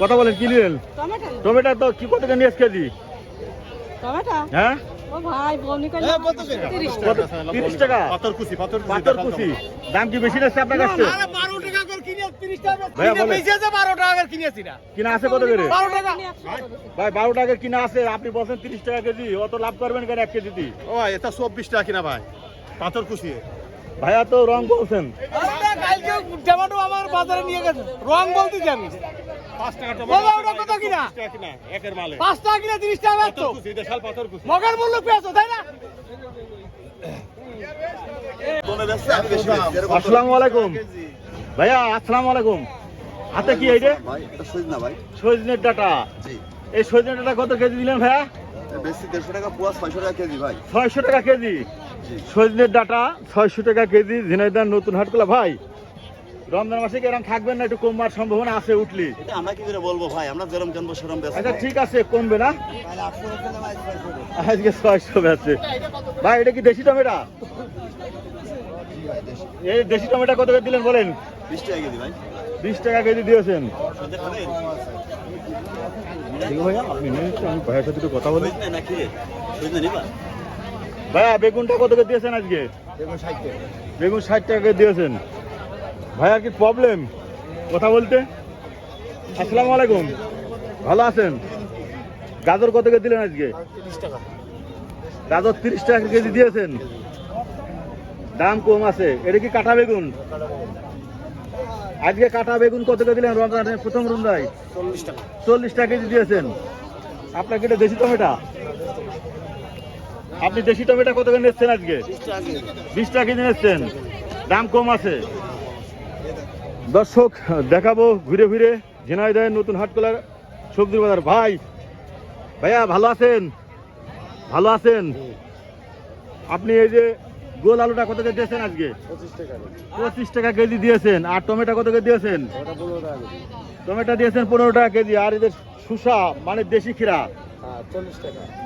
কথা বলেন কি নিলেন? টমেটো। টমেটো তো কি কত নিয়ে কেজি? হ্যাঁ? হ্যাঁ? তিরিশ টাকা। পাথর কুচি পাথর কুচি দাম কি বেশি আপনার কাছে? আরে 12 টাকা করে কিনে 30 টাকা ভাইয়া কিনে বলেন। বেচেছে 12 টাকা করে কিনেছি না। কিনা আছে কত করে? ভাই বারো টাকা কিনা আছে আপনি বলছেন তিরিশ টাকা কেজি অত লাভ করবেন কেন এক কেজিতে? ও এটা 24 টাকা কিনা ভাই পাথর কুচি। ভাইয়া তো রং বলছেন। আমার বাজারে নিয়ে গেছে রং বলতে আমি। 5 টাকা টমেটো ওটা কত কিনা? টাকা কিনা একের মালে। 5 টাকা কিনা 30 টাকা বেচছো? পাথর কুচি দেশাল পাথর কুচি। মগের মূল্য পেয়েছ তাই না? আসসালামু আলাইকুম। ভাইয়া আসসালামু আলাইকুম। হাতে কি এই যে সজনা ভাই। সজনের ডাটা। এই সজনের ডাটা কত কেজি দিলেন ভাইয়া? বেশি দেড়শো টাকা পুয়া ছয়শো টাকা কেজি ভাই। ছয়শো টাকা কেজি। সজনের ডাটা ছয়শো টাকা কেজি ঝিনাইদার নতুন হাটকলা ভাই রমজান মাসে কি এরকম থাকবেন না? একটু কমবার সম্ভাবনা আছে উঠলি। এটা আমরা কি করে বলব ভাই? আমরা যেরকম জানব সেরকম বেশ আচ্ছা ঠিক আছে কমবে না? আজকে ছয়শো আছে ভাই এটা কি দেশি টমেটা? এই দেশি টমেটো কত করে দিলেন বলেন? বিশ টাকা কেজি ভাই। বিশ টাকা কেজি দিয়েছেন। আমি ভাইয়ের সাথে একটু কথা বলি। সজনা না কি সজনা ভাইয়া বেগুনটা কত করে দিয়েছেন আজকে? বেগুন ষাট টাকা করে দিয়েছেন। ভাইয়া কি প্রবলেম কথা বলতে? আসসালামু আলাইকুম। ভালো আছেন? গাজর কত করে দিলেন আজকে? গাজর তিরিশ টাকা কেজি দিয়েছেন। দাম কম আছে। এটা কি কাটা বেগুন? আজকে কাটা বেগুন কত করে দিলেন? রমজানের প্রথম রুন্দায় চল্লিশ টাকা। কেজি দিয়েছেন। আপনার কি এটা দেশি টমেটা? আপনি দেশি টমেটো কত করে নিচ্ছেন আজকে? বিশ টাকা কেজি নিচ্ছেন। দাম কম আছে। দর্শক দেখাবো ঘুরে ঘুরে ঝিনাইদহের নতুন হাটকলার সবজি বাজার। ভাই ভাইয়া ভালো আছেন? ভালো আছেন? আপনি এই যে গোল আলুটা কত করে দিয়েছেন আজকে? পঁচিশ টাকা কেজি দিয়েছেন। আর টমেটো কত করে দিয়েছেন? টমেটো দিয়েছেন পনেরো টাকা কেজি। আর এদের শুষা মানে দেশি খিরা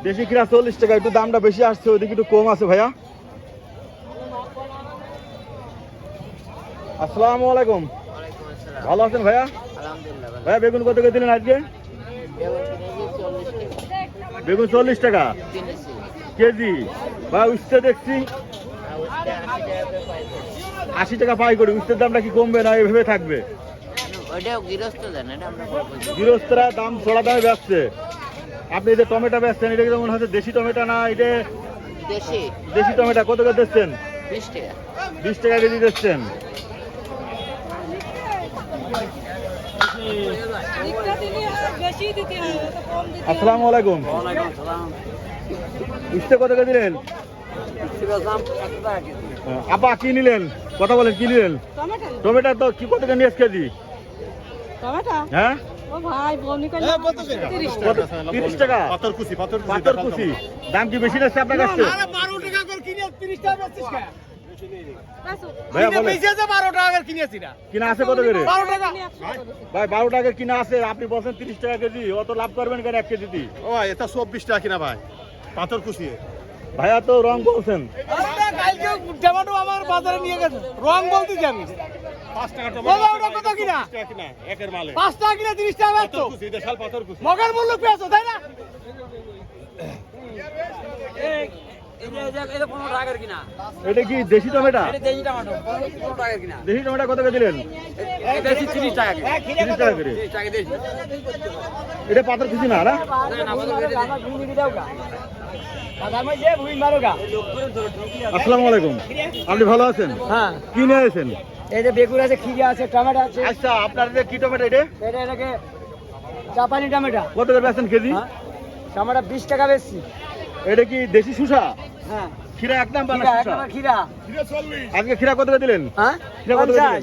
দেশি খিরা চল্লিশ টাকা। একটু দামটা বেশি আসছে ওইদিকে একটু কম আছে ভাইয়া। আসসালামু আলাইকুম। ভালো আছেন ভাইয়া? ভাইয়া বেগুন কত করে দিলেন আজকে? বেগুন চল্লিশ টাকা। কেজি। ভাই উঠতে দেখছি। আশি টাকা পাই করি। উঠতের দামটা কি কমবে না এভাবে থাকবে। গৃহস্থরা দাম চড়া দামে বেচছে। আপনি এই যে টমেটো বেচছেন এটা মনে হচ্ছে দেশি টমেটো না এটা দেশি। দেশি টমেটো? কত করে দিচ্ছেন? বিশ টাকা। বিশ টাকা কেজি দিচ্ছেন দিকটা দিলে বেশি দিতে হয় অত কম দিতে হয়। আসসালামু আলাইকুম। উঠতে কত করে দিলেন? আপা কি নিলেন? কথা বলেন কি নিলেন? টমেটো টমেটো তো কি কত নিয়ে এসে কেজি? টমেটো? হ্যাঁ? ও ভাই বনি করে হ্যাঁ? তিরিশ টাকা। পাথর কুচি পাথর কুচি দাম কি বেশি নিচ্ছে আপনার কাছে? আরে 12 টাকা করে কিনে 30 টাকা বেচছিস কেন টাকা ভাইয়া কিনে বলেন। বেচেছে 12 টাকা করে কিনেছি না। কিনা আছে কত করে? ভাই বারো টাকা কিনা আছে আপনি বলছেন তিরিশ টাকা কেজি অত লাভ করবেন কেন এক কেজিতে ও এটা 24 টাকা কিনা ভাই পাথর কুচি ভাইয়া তো রং বলছেন। টমেটো আমার বাজারে নিয়ে গেছে। রং বলতেছি আমি। 5 টাকা টমেটো ওটা কত কিনা? কিনা একের মালে। 5 টাকা কিনা 30 টাকা বেচছো? কুচি দেশাল পাথর কুচি মগের মূল্য পেয়েছ তাই না? এটা কি দেশি টমেটো? দেশি টমেটো। কত করে দিলেন? তিরিশ টাকা করে। এটা পাথর খুশি না না? আসসালামু আলাইকুম। আপনি ভালো আছেন? হ্যাঁ। কি নিয়ে আছেন এই যে বেগুন আছে খিরা আছে টমেটো আছে। আচ্ছা আপনার যে কি টমেটো এটা? এটা এটাকে জাপানি টমেটো। কত করে বেচেন কেজি? হ্যাঁ। টমেটো বিশ টাকা বেশি এটা কি দেশি শুষা হ্যাঁ। খিরা একদম এক শুষা খিরা আজকে খিরা কত করে দিলেন? হ্যাঁ? খিরা কত করে দিলেন?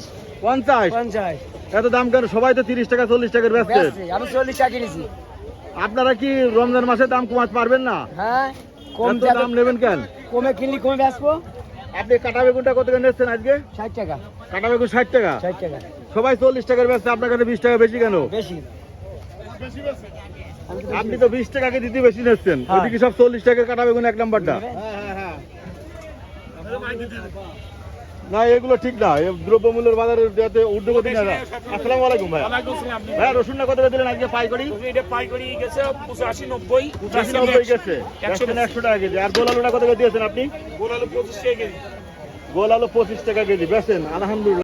এত দাম কেন? সবাই তো তিরিশ টাকা চল্লিশ টাকার বেচছেন আমি চল্লিশ টাকা কিনেছি। আপনারা কি রমজান মাসে দাম কমাতে পারবেন না? হ্যাঁ? কম দাম নেবেন কেন? কমে কিনলি কমে বেচবো আপনি কাটা বেগুনটা কত করে নিচ্ছেন আজকে? ষাট টাকা। কাটা বেগুন ষাট টাকা? ষাট টাকা। সবাই চল্লিশ টাকার বেচছে আপনার কাছে বিশ টাকা বেশি কেন? বেশি। আপনি তো বিশ টাকাকে দিতে বেশি নিচ্ছেন। হ্যাঁ। ওদিকে সব চল্লিশ টাকা কাটা বেগুন এক নাম্বারটা? বেশি- না এগুলো ঠিক না। দ্রব্যমূল্যের বাজারের যাতে ঊর্ধ্বগতি না যায়। আসসালামু আলাইকুম ভাই। ভাই রসুনটা কত করে দিলেন? আজকে পাইকারি? এটা পাইকারি গেছে পঁচাশি নব্বই। পঁচাশি নব্বই গেছে। একশো একশো টাকা কেজি। আর গোল আলুটা কত করে দিয়েছেন আপনি? গোল আলু পঁচিশ টাকা কেজি। গোল আলু পঁচিশ টাকা কেজি। বেছেন আলহামদুলিল্লাহ।